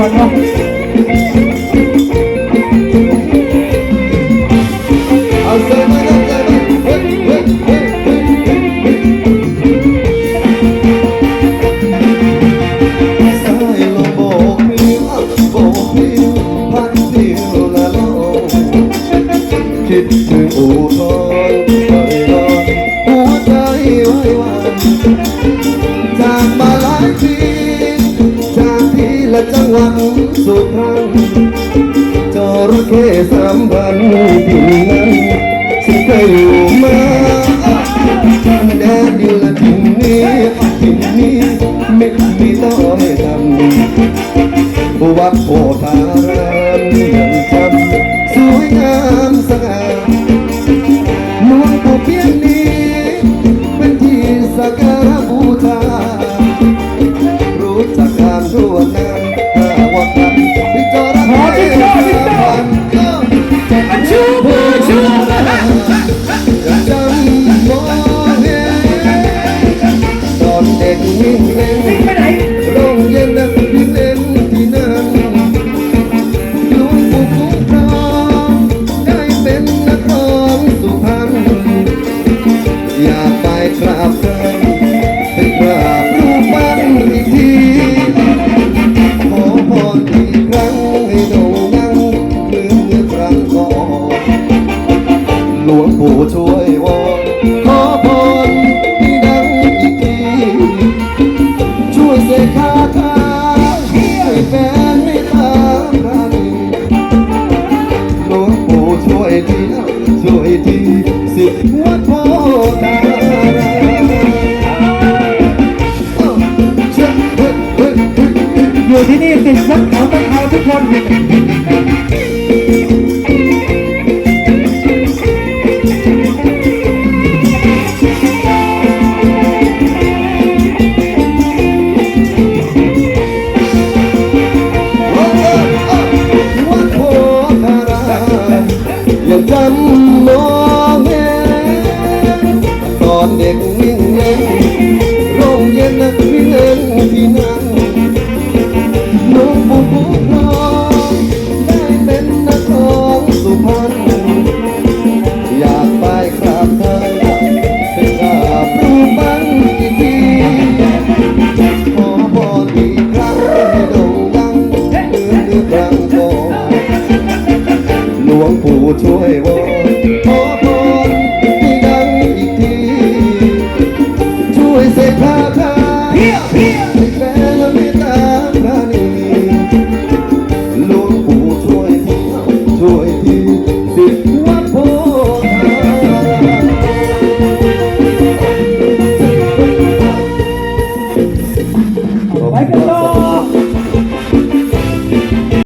วดเนาะเอาเสร์ฟมาเสิร์ฟมาเฮ้ยเฮ้ยเฮ้ยเฮ้ยเฮ้ยเฮ้ยสายลมโบกพิวโบกพิวพัดพิวละลมคิดถึงอู่ทองเคยนอนหัวใจไว้วันจากมาหลายปี ที่ละจังหวัดสุพรรณจระเข้สามพันที่นั้นฉันเคยอยู่มาแดนดินละทินนี้ทินนี้ไม่มีต้อยดำวัดโพธารามยังจำสวยงามสง่า ยิ่งเล่นไปไหนโรงเย็นนักวิ่งเล่นที่นั่นหลวงปู่คุ้มครองได้เป็นนักร้องสุพรรณอยากไปกราบท่านไปกราบรูปปั้นอีกทีขอพรอีกครั้งให้โด่งดังเหมือนเมื่อครั้งก่อนหลวงปู่ช่วยวอน วยทีสิทธิ์วัดโพธารามเอ้าเชื่อเฮ้ยเฮ้ยเฮ้ยเฮ้ยอยู่ที่นี่ติดสักเขาต้องเอาทุกคนวัดโพธารายังจำ คือครั้งก่อนหลวงปู่ช่วยวอนขอพร